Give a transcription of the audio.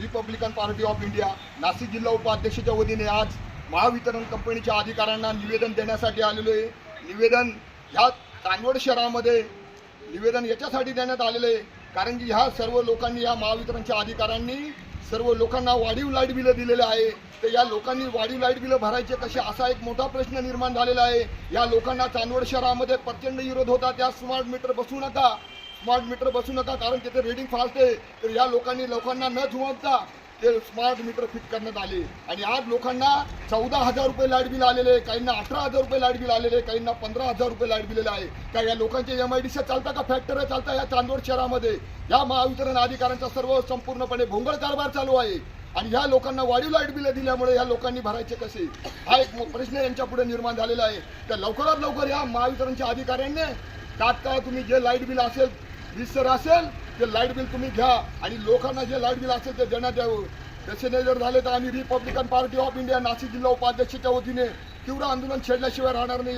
Republican Party of India Nashik जिल्हा उपाध्यक्षाच्या वतीने आज महावितरण कंपनीच्या अधिकाऱ्यांना निवेदन देण्यासाठी आलेलो आहे. निवेदन ह्या चांदवड शहरामध्ये निवेदन याच्यासाठी देण्यात आलेलं आहे. कारण की ह्या सर्व लोकांनी या महावितरणच्या अधिकाऱ्यांनी सर्व लोकांना वाढीव लाइट बिलं दिलेले आहे. तर या लोकांनी वाढीव लाइट बिलं भरायचे कसे असा एक मोठा प्रश्न निर्माण झालेला आहे. या लोकांना चांदवड शहरामध्ये प्रचंड विरोध होता. त्या स्मार्ट मीटर बसू नका. स्मार्ट मीटर बसू नका कारण तिथे रेडिंग फास्ट आहे तर या लोकांनी लोकांना न जुमावता ते स्मार्ट मीटर फिट करण्यात आले. आणि आज लोकांना चौदा हजार रुपये लाइट बिल आलेले आहे काहींना अठरा हजार रुपये लाइट बिल आलेले आहे काहींना पंधरा हजार रुपये लाइट बिलेलं आहे. का या लोकांचे एम आय डी चालता का फॅक्टरी चालता या चांदवड शहरामध्ये? या महावितरण अधिकाऱ्यांचा सर्व संपूर्णपणे भोंगळ कारभार चालू आहे. आणि ह्या लोकांना वाढीव लाइट बिलं दिल्यामुळे ह्या लोकांनी भरायचे कसे? हा एक प्रश्न यांच्या पुढे निर्माण झालेला आहे. तर लवकरात लवकर या महावितरणच्या अधिकाऱ्यांनी तात्काळ तुम्ही जे लाइट बिल असेल विसर असेल ते लाइट बिल तुम्ही घ्या. आणि लोकांना जे लाइट बिल असेल ते देण्यात यावं तसे नाही जर झाले तर आम्ही Republican Party of India Nashik जिल्हा उपाध्यक्षाच्या वतीने तीव्र आंदोलन छेडल्याशिवाय राहणार नाही.